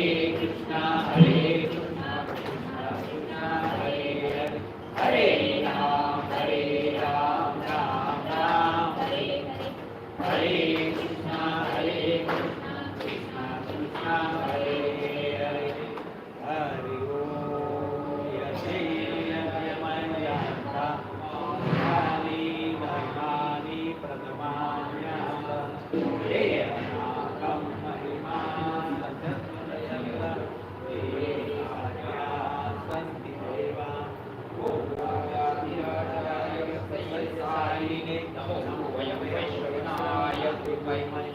Krishna, Hare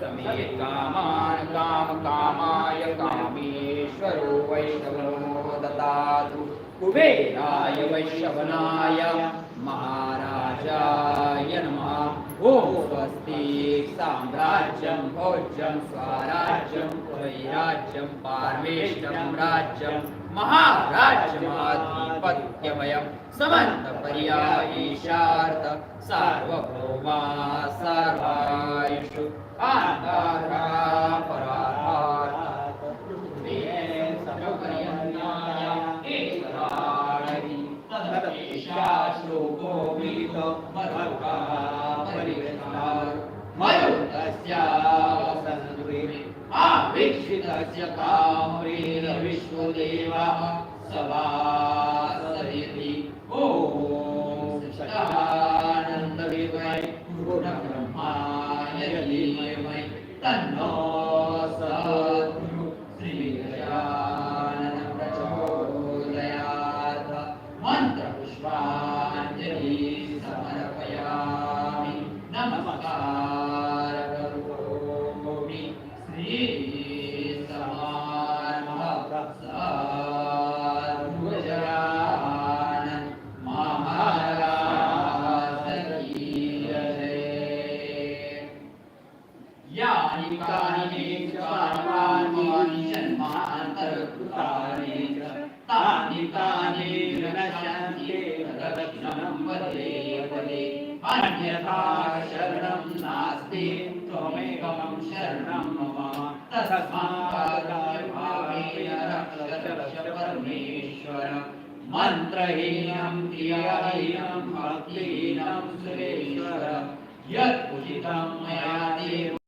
समे काम कामाय कामेश्वरो वैष्णवो ददातु कुबेराय वैष्णवनाय महाराजाय नमः। ॐ स्वस्ति साम्राज्यं भोज्यं, स्वराज्यं, वैराज्यं, पारमेष्टं राज्यं, महाराज्यमाधिपत्यमयं समन्तपर्यायीशार्थ सार्वभौमा, सर्वायुषु आन्तारा परार्थ वीक्षितस्य काम्रेण विश्वदेवा सवासयति च। तानि तानि नश्यन्ते तदक्षणं वदे वदे। अन्यथा शरणं नास्ति त्वमेकं शरणं मम। तस्मात् रक्ष परमेश्वर मन्त्रहीनं क्रियाहीनं भक्तिहीनं सुरेश्वर। यत्पुजितं मया देव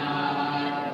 पंडरीनाथ